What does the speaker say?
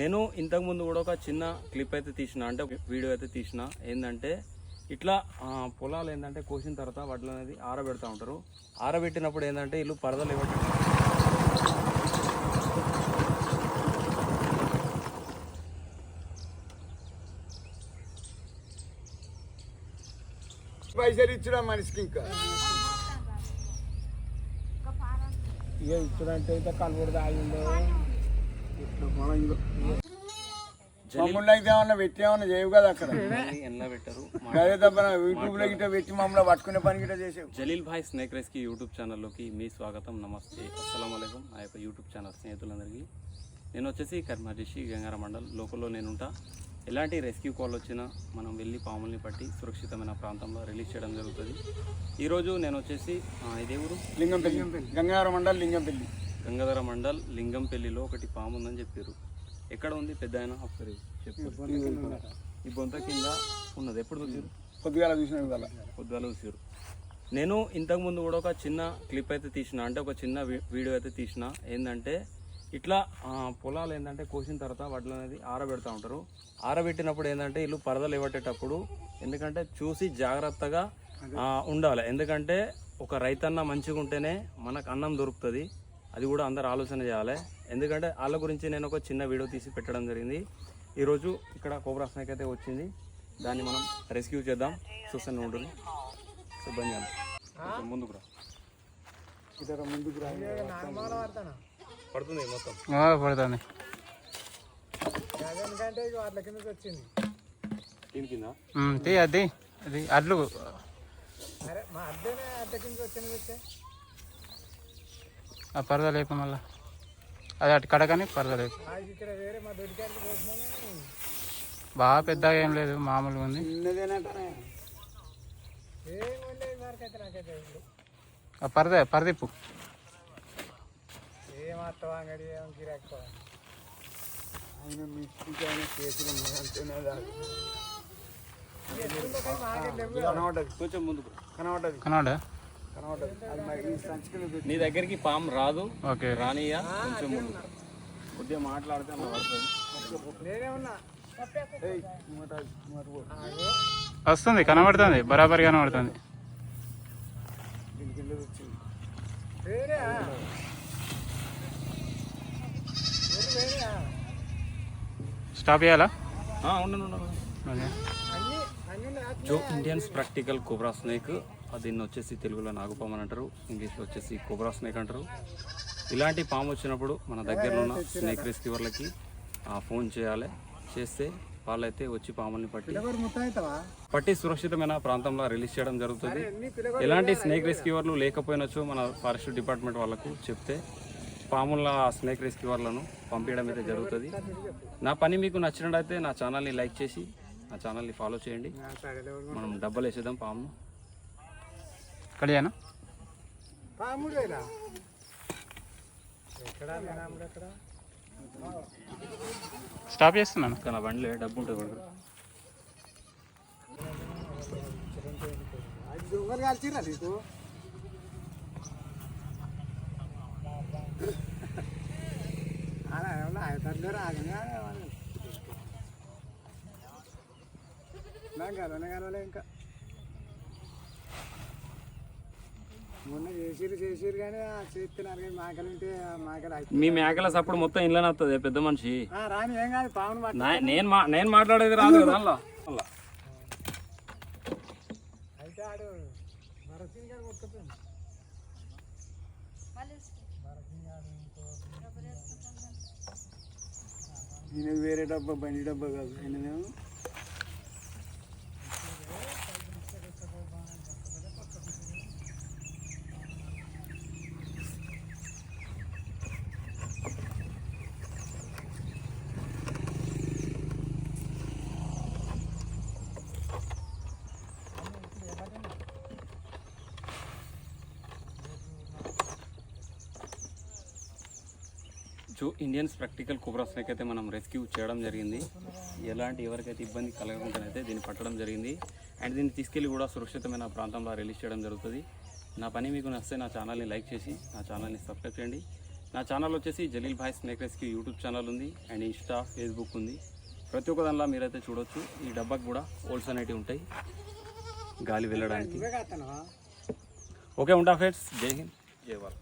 నేను ఇంతకుముందు కూడా ఒక చిన్న క్లిప్ అయితే తీసిన అంటే ఒక వీడియో అయితే తీసిన. ఏంటంటే ఇట్లా పొలాలు ఏంటంటే కోసిన తర్వాత వడ్లు అనేది ఆరబెడతా ఉంటారు. ఆరబెట్టినప్పుడు ఏంటంటే వీళ్ళు పరదలు ఇవ్వటం పైసలు మనిషికి ఇంకా? ఇక ఇప్పుడంటే ఇంత కలుగుడు తాగిందో మమ్మల్ని అయితే ఏమన్నా పెట్టి ఏమన్నా చేయవు కదా అక్కడ? పెట్టారు? అదే తప్ప యూట్యూబ్లో గిట్ట పెట్టి మమ్మల్ని పట్టుకునే పని గిట్ట చేసావు. జలీల్ భాయ్ స్నేక్ రేస్కి యూట్యూబ్ ఛానల్లోకి మీ స్వాగతం నమస్తే అస్సలం నా యొక్క యూట్యూబ్ ఛానల్ స్నేహితులందరికీ. నేను వచ్చేసి కర్మాజిషి గంగార మండల్. లోకల్లో నేనుంటా. ఎలాంటి రెస్క్యూ కాల్ వచ్చినా మనం వెళ్ళి పాముల్ని పట్టి సురక్షితమైన ప్రాంతంలో రిలీజ్ చేయడం జరుగుతుంది. ఈరోజు నేను వచ్చేసి ఆ, ఇదే ఊరు? లింగంపల్లి. గంగారం మండల్ లింగంపల్లి. గంగాధర మండల్ లింగంపల్లిలో ఒకటి పాము ఉందని చెప్పారు. ఎక్కడ ఉంది పెద్ద ఆయన? ఒకసారి చెప్పు. ఈ బొంత కింద ఉన్నది. ఎప్పుడు చూసారు? పొద్దుగాల చూసిన కదా పొద్దుగాల చూసారు. నేను ఇంతకుముందు కూడా ఒక చిన్న క్లిప్ అయితే తీసిన అంటే ఒక చిన్న వీడియో అయితే తీసిన. ఏంటంటే ఇట్లా పొలాలు ఏంటంటే కోసిన తర్వాత వడ్లు అనేది ఆరబెడతా ఉంటారు. ఆరబెట్టినప్పుడు ఏంటంటే వీళ్ళు పరదలు ఇవ్వటేటప్పుడు ఎందుకంటే చూసి జాగ్రత్తగా ఉండాలి. ఎందుకంటే ఒక రైతన్న మంచిగా ఉంటేనే మనకు అన్నం దొరుకుతుంది. అది కూడా అందరు ఆలోచన చేయాలి. ఎందుకంటే వాళ్ళ గురించి నేను ఒక చిన్న వీడియో తీసి పెట్టడం జరిగింది. ఈరోజు ఇక్కడ కోబ్రా స్నేక్ అయితే వచ్చింది. దాన్ని మనం రెస్క్యూ చేద్దాం. చూస్తాను ఉంటుంది కొంచెం ముందుకు రా. ముందుకు రా. పడుతుంది మొత్తం. పడుతుంది అది అది అడ్లు. అరే మా అద్దెనే అద్దె వచ్చింది వచ్చే. ఆ పరద లేప మళ్ళా. అది అటు కడకని పరద లేపు బాగా పెద్దగా ఏం లేదు మామూలుగా ఉంది. ఆ పరద పరదిప్పు ఏం నీ దగ్గరికి పాము రాదు. ఓకే. రానియా కొంచెం. కొద్దిగా మాట్లాడితే అలా పడుతుంది. వస్తుంది కనబడుతుంది బరాబరి కనబడుతుంది. స్టాప్ చేయాలా? ఆ, ఉండండి ఇండియన్స్ ప్రాక్టికల్ కోబ్రా స్నేక్. దీన్ని వచ్చేసి తెలుగులో నాగుపాము అని అంటారు ఇంగ్లీష్లో వచ్చేసి కోబ్రా స్నేక్ అంటారు. ఇలాంటి పాము వచ్చినప్పుడు మన దగ్గరలో ఉన్న స్నేక్ రెస్క్యూవర్లకి ఫోన్ చేయాలి. చేస్తే వాళ్ళైతే వచ్చి పాముల్ని పట్టి పట్టి సురక్షితమైన ప్రాంతంలో రిలీజ్ చేయడం జరుగుతుంది. ఎలాంటి స్నేక్ రెస్క్యూవర్లు లేకపోయినచ్చు మన ఫారెస్ట్ డిపార్ట్మెంట్ వాళ్ళకు చెప్తే పాముల స్నేక్ రెస్క్యూవర్లను పంపించడం అయితే జరుగుతుంది. నా పని మీకు నచ్చినట్టయితే నా ఛానల్ని లైక్ చేసి నా ఛానల్ని ఫాలో చేయండి. మనం డబ్బలు వేసేద్దాం పాము కడియానా పాముడు వేలా స్టాప్ చేస్తున్నాను. కానీ ఆ బండిలో డబ్బు ఉంటుంది కూడా అది దొంగలు కాల్చిరా నీకు? నాకు కలవనే కలవలే ఇంకా. మొన్న చేసిరు చేసిరు కానీ ఆ చేస్తున్నారు కానీ మాకలు ఉంటే మాకలు అయిపోయి మీ మేకల సప్పుడు మొత్తం ఇంట్లోనే వస్తుంది పెద్ద మనిషి రాని ఏం కాదు పావును నా- నేను మా నేను మాట్లాడేది రాదు కదా అందులో. అందులో. అయితే ఆడు భరతీన్ గారు కొట్టుకుపోయింది ఈయన వేరే డబ్బా బండి డబ్బా కాదు ఆయననేమో జో ఇండియన్స్ ప్రాక్టికల్ కోబ్రా స్నేక్ అయితే మనం రెస్క్యూ చేయడం జరిగింది. ఎలాంటి ఎవరికైతే ఇబ్బంది కలగకుండానైతే దీన్ని పట్టడం జరిగింది. అండ్ దీన్ని తీసుకెళ్ళి కూడా సురక్షితమైన ప్రాంతంలో రిలీజ్ చేయడం జరుగుతుంది. నా పని మీకు నచ్చితే నా ఛానల్ని లైక్ చేసి నా ఛానల్ని సబ్స్క్రైబ్ చేయండి. నా ఛానల్ వచ్చేసి Jalil bhai snake rescue YouTube channel ఉంది అండ్ ఇన్స్టా ఫేస్బుక్ ఉంది. ప్రతి ఒక్క దానిలో మీరైతే చూడొచ్చు. ఈ డబ్బాకి కూడా హోల్స్ అనేటివి ఉంటాయి. గాలి వెళ్ళడానికి. ఓకే ఉంటా ఫ్రెండ్స్. జై హింద్. జై భారత్.